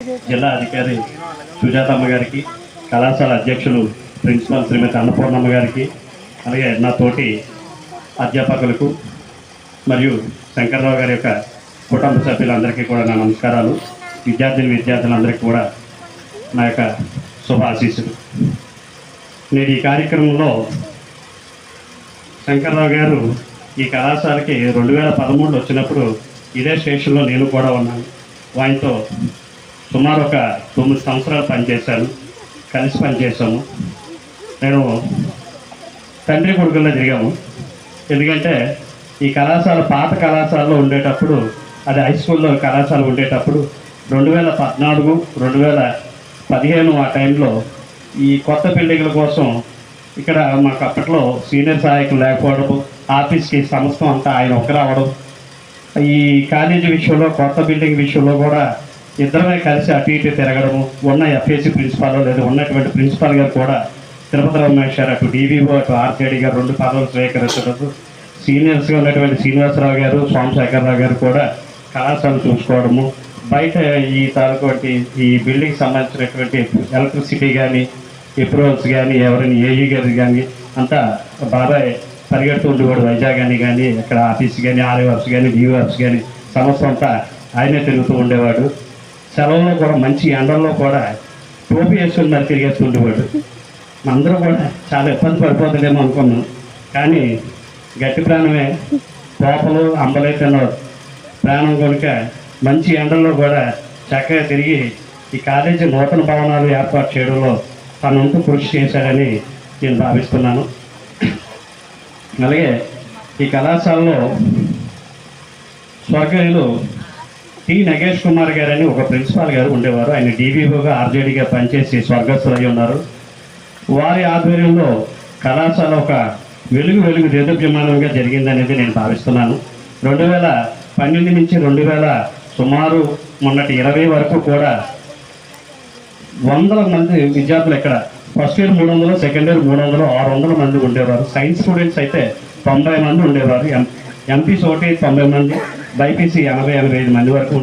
జిల్లా అధికారి సుజాతమ్మ గారికి కళాశాల అధ్యక్షులు ప్రిన్సిపాల్ శ్రీమతి అన్నపూర్ణమ్మ గారికి అలాగే నా తోటి అధ్యాపకులకు మరియు శంకర్రావు గారి యొక్క కుటుంబ సభ్యులందరికీ కూడా నా నమస్కారాలు. విద్యార్థిని విద్యార్థులందరికీ కూడా నా యొక్క శుభాశీస్సులు. నేను ఈ కార్యక్రమంలో శంకర్రావు గారు ఈ కళాశాలకి రెండు వేల పదమూడులో వచ్చినప్పుడు ఇదే స్టేషన్లో నేను కూడా ఉన్నాను. ఆయనతో సుమారు ఒక తొమ్మిది సంవత్సరాలు పనిచేశాను. కలిసి పనిచేసాము నేను తండ్రి కొడుకుల్లో తిరిగాము ఎందుకంటే ఈ కళాశాల పాత కళాశాలలో ఉండేటప్పుడు అది హై స్కూల్లో కళాశాల ఉండేటప్పుడు రెండు వేల పద్నాలుగు రెండు వేల పదిహేను ఆ టైంలో ఈ కొత్త బిల్డింగ్ల కోసం ఇక్కడ మాకు అప్పట్లో సీనియర్ సహాయకులు లేకపోవడం ఆఫీస్కి సంస్థ అంతా ఆయన ఒక రావడం ఈ కాలేజీ విషయంలో కొత్త బిల్డింగ్ విషయంలో కూడా ఇద్దరమే కలిసి అటు ఇటు తిరగడము. ఉన్న ఎఫ్ఏసి ప్రిన్సిపాల్ లేదా ఉన్నటువంటి ప్రిన్సిపాల్ గారు కూడా తిరుపతి రమేష్ గారు అటు డీవీఓ అటు ఆర్కేడి గారు రెండు పదవులు స్వీకరించడం సీనియర్స్గా ఉన్నటువంటి శ్రీనివాసరావు గారు సోమశేఖరరావు గారు కూడా కళాశాలను చూసుకోవడము. బయట ఈ తాలూకు ఈ బిల్డింగ్ సంబంధించినటువంటి ఎలక్ట్రిసిటీ కానీ ఎప్రూవల్స్ కానీ ఎవరైనా ఏఈ గారు కానీ అంతా బాబాయ్ పరిగెడుతూ ఉండేవాడు. వైజాగ్ అని కానీ అక్కడ ఆఫీస్ కానీ ఆర్ఏవర్స్ కానీ డిఓవర్స్ కానీ సంవత్సరం అంతా ఆయనే తిరుగుతూ ఉండేవాడు. సెలవుల్లో కూడా మంచి ఎండల్లో కూడా టోపీ వేసుకుని మరి తిరిగేసుకుంటేవాడు అందరూ కూడా చాలా ఇబ్బంది పడిపోతుందేమో అనుకున్నాం. కానీ గట్టి ప్రాణమే కోపలు అంబలైతున్నారు ప్రాణం కనుక మంచి ఎండల్లో కూడా చక్కగా తిరిగి ఈ కాలేజీ నూతన భవనాలు ఏర్పాటు చేయడంలో తనంతు కృషి చేశాడని నేను భావిస్తున్నాను. అలాగే ఈ కళాశాలలో స్వర్గీయులు టి నగేష్ కుమార్ గారని ఒక ప్రిన్సిపాల్ గారు ఉండేవారు. ఆయన డీవీఓగా ఆర్జేడీగా పనిచేసి స్వర్గస్థులై ఉన్నారు. వారి ఆధ్వర్యంలో కళాశాల ఒక వెలుగు వెలుగు దేదప్యమానంగా జరిగిందనేది నేను భావిస్తున్నాను. రెండు వేల పన్నెండు నుంచి రెండు వేల సుమారు మొన్నటి ఇరవై వరకు కూడా వందల మంది విద్యార్థులు ఇక్కడ ఫస్ట్ ఇయర్ మూడు వందలు సెకండ్ ఇయర్ మూడు వందలు ఆరు వందల మంది ఉండేవారు. సైన్స్ స్టూడెంట్స్ అయితే తొంభై మంది ఉండేవారు. ఎం ఎంపీస్ ఒకటి తొంభై మంది. బైపీసీ ఎనభై ఎనభై ఐదు మంది వరకు